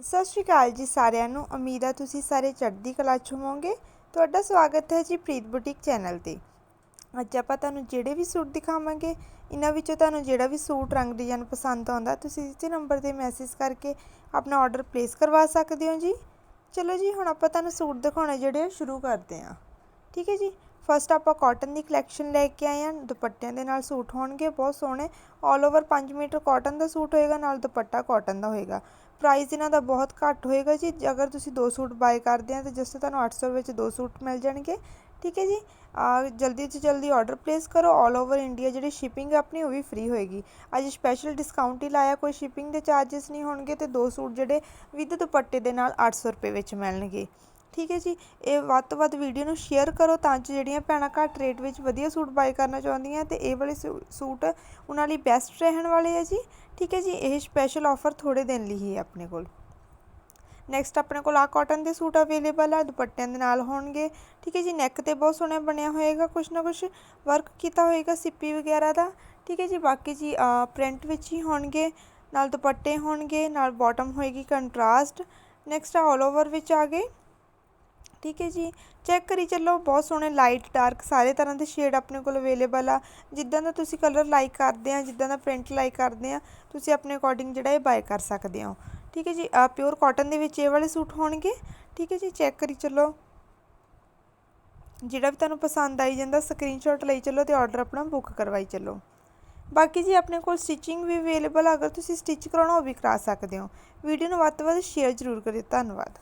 ਸਤਿ ਸ਼੍ਰੀ ਅਕਾਲ ਜੀ ਸਾਰਿਆਂ ਨੂੰ। ਉਮੀਦ ਆ ਤੁਸੀਂ ਸਾਰੇ ਚੜ੍ਹਦੀ ਕਲਾ 'ਚ ਹੋਵੋਗੇ। ਤੁਹਾਡਾ ਸਵਾਗਤ ਹੈ ਜੀ ਪ੍ਰੀਤ ਬੁਟੀਕ ਚੈਨਲ ਤੇ। ਅੱਜ ਆਪਾਂ ਤੁਹਾਨੂੰ ਜਿਹੜੇ ਵੀ ਸੂਟ ਦਿਖਾਵਾਂਗੇ, ਇਹਨਾਂ ਵਿੱਚੋਂ ਤੁਹਾਨੂੰ ਜਿਹੜਾ ਵੀ ਸੂਟ ਰੰਗ ਡਿਜ਼ਾਈਨ ਪਸੰਦ ਆਉਂਦਾ, ਤੁਸੀਂ ਇਸੇ ਨੰਬਰ ਤੇ ਮੈਸੇਜ ਕਰਕੇ ਆਪਣਾ ਆਰਡਰ ਪਲੇਸ ਕਰਵਾ ਸਕਦੇ ਹੋ ਜੀ। ਚਲੋ ਜੀ, ਹੁਣ ਆਪਾਂ ਤੁਹਾਨੂੰ ਸੂਟ ਦਿਖਾਉਣੇ ਜਿਹੜੇ ਆ, ਸ਼ੁਰੂ ਕਰਦੇ ਹਾਂ। ਠੀਕ ਹੈ ਜੀ? ਫਸਟ ਆਪਾਂ ਕਾਟਨ ਦੀ ਕਲੈਕਸ਼ਨ ਲੈ ਕੇ ਆਏ ਹਾਂ। ਦੁਪੱਟਿਆਂ ਦੇ ਨਾਲ ਸੂਟ ਹੋਣਗੇ, ਬਹੁਤ ਸੋਹਣੇ। ਆਲ ਓਵਰ 5 ਮੀਟਰ ਕਾਟਨ ਦਾ ਸੂਟ ਹੋਏਗਾ, ਨਾਲ ਦੁਪੱਟਾ ਕਾਟਨ ਦਾ ਹੋਏਗਾ। ਪ੍ਰਾਈਸ ਇਹਨਾਂ ਦਾ ਬਹੁਤ ਘੱਟ ਹੋਏਗਾ ਜੀ। ਅਗਰ ਤੁਸੀਂ ਦੋ ਸੂਟ ਬਾਏ ਕਰਦੇ ਆ ਤਾਂ ਜਸਟ ਤੁਹਾਨੂੰ 800 ਵਿੱਚ ਦੋ ਸੂਟ ਮਿਲ ਜਾਣਗੇ। ਠੀਕ ਹੈ ਜੀ? ਆ, ਜਲਦੀ ਤੋਂ ਜਲਦੀ ਆਰਡਰ ਪਲੇਸ ਕਰੋ। ਆਲ ਓਵਰ ਇੰਡੀਆ ਜਿਹੜੀ ਸ਼ਿਪਿੰਗ ਆਪਣੀ, ਉਹ ਵੀ ਫ੍ਰੀ ਹੋਏਗੀ। ਅੱਜ ਸਪੈਸ਼ਲ ਡਿਸਕਾਊਂਟ ਹੀ ਲਾਇਆ, ਕੋਈ ਸ਼ਿਪਿੰਗ ਦੇ ਚਾਰजेस ਨਹੀਂ ਹੋਣਗੇ ਤੇ ਦੋ ਸੂਟ ਜਿਹੜੇ ਵਿਦ ਦੁਪੱਟੇ ਦੇ ਨਾਲ 800 ਰੁਪਏ ਵਿੱਚ ਮਿਲਣਗੇ। ਠੀਕ ਹੈ ਜੀ। ਇਹ ਵੱਧ ਤੋਂ ਵੱਧ ਵੀਡੀਓ ਨੂੰ ਸ਼ੇਅਰ ਕਰੋ ਤਾਂ ਜੋ ਜਿਹੜੀਆਂ ਭੈਣਾਂ ਘੱਟ ਰੇਟ ਵਿੱਚ ਵਧੀਆ ਸੂਟ ਬਾਏ ਕਰਨਾ ਚਾਹੁੰਦੀਆਂ ਤੇ ਇਹ ਵਾਲੇ ਸੂਟ ਉਹਨਾਂ ਲਈ ਬੈਸਟ ਰਹਿਣ ਵਾਲੇ ਆ ਜੀ। ਠੀਕ ਹੈ ਜੀ, ਇਹ ਸਪੈਸ਼ਲ ਆਫਰ ਥੋੜੇ ਦਿਨ ਲਈ ਹੀ ਹੈ ਆਪਣੇ ਕੋਲ। ਨੈਕਸਟ ਆਪਣੇ ਕੋਲ ਆ ਕਾਟਨ ਦੇ ਸੂਟ ਅਵੇਲੇਬਲ ਆ, ਦੁਪੱਟਿਆਂ ਦੇ ਨਾਲ ਹੋਣਗੇ। ਠੀਕ ਹੈ ਜੀ ਨੈਕ ਤੇ ਬਹੁਤ ਸੋਹਣਾ ਬਣਿਆ ਹੋਏਗਾ, ਕੁਛ ਨਾ ਕੁਛ ਵਰਕ ਕੀਤਾ ਹੋਏਗਾ ਸਿੱਪੀ ਵਗੈਰਾ ਦਾ। ਠੀਕ ਹੈ ਜੀ, ਬਾਕੀ ਜੀ ਪ੍ਰਿੰਟ ਵਿੱਚ ਹੀ ਹੋਣਗੇ, ਨਾਲ ਦੁਪੱਟੇ ਹੋਣਗੇ, ਨਾਲ ਬਾਟਮ ਹੋਏਗੀ ਕੰਟਰਾਸਟ ਨੈਕਸਟ ਆਲ ਓਵਰ ਵਿੱਚ ਆ ਗਏ। ਠੀਕ ਹੈ ਜੀ। ਚੈੱਕ ਕਰੀ ਚੱਲੋ, ਬਹੁਤ ਸੋਹਣੇ ਲਾਈਟ ਡਾਰਕ ਸਾਰੇ ਤਰ੍ਹਾਂ ਦੇ ਸ਼ੇਡ ਆਪਣੇ ਕੋਲ ਅਵੇਲੇਬਲ ਆ। ਜਿੱਦਾਂ ਦਾ ਤੁਸੀਂ ਕਲਰ ਲਾਈਕ ਕਰਦੇ ਆ, ਜਿੱਦਾਂ ਦਾ ਪ੍ਰਿੰਟ ਲਾਈਕ ਕਰਦੇ ਆ, ਤੁਸੀਂ ਆਪਣੇ ਅਕੋਰਡਿੰਗ ਜਿਹੜਾ ਇਹ ਬਾਏ ਕਰ ਸਕਦੇ ਹੋ। ਠੀਕ ਹੈ ਜੀ, ਆ ਪਿਓਰ ਕਾਟਨ ਦੇ ਵਿੱਚ ਇਹ ਵਾਲੇ ਸੂਟ ਹੋਣਗੇ। ਠੀਕ ਹੈ ਜੀ ਚੈੱਕ ਕਰੀ ਚੱਲੋ। ਜਿਹੜਾ ਵੀ ਤੁਹਾਨੂੰ ਪਸੰਦ ਆਈ ਜਾਂਦਾ ਸਕਰੀਨਸ਼ਾਟ ਲਈ ਚੱਲੋ ਤੇ ਆਰਡਰ ਆਪਣਾ ਬੁੱਕ ਕਰਵਾਈ ਚੱਲੋ। ਬਾਕੀ ਜੀ, ਆਪਣੇ ਕੋਲ ਸਟਿਚਿੰਗ ਵੀ ਅਵੇਲੇਬਲ ਅਗਰ ਤੁਸੀਂ ਸਟਿਚ ਕਰਾਉਣਾ, ਉਹ ਵੀ ਕਰਾ ਸਕਦੇ ਹੋ। ਵੀਡੀਓ ਨੂੰ ਵੱਧ ਤੋਂ ਵੱਧ ਸ਼ੇਅਰ ਜ਼ਰੂਰ ਕਰਿਓ। ਧੰਨਵਾਦ।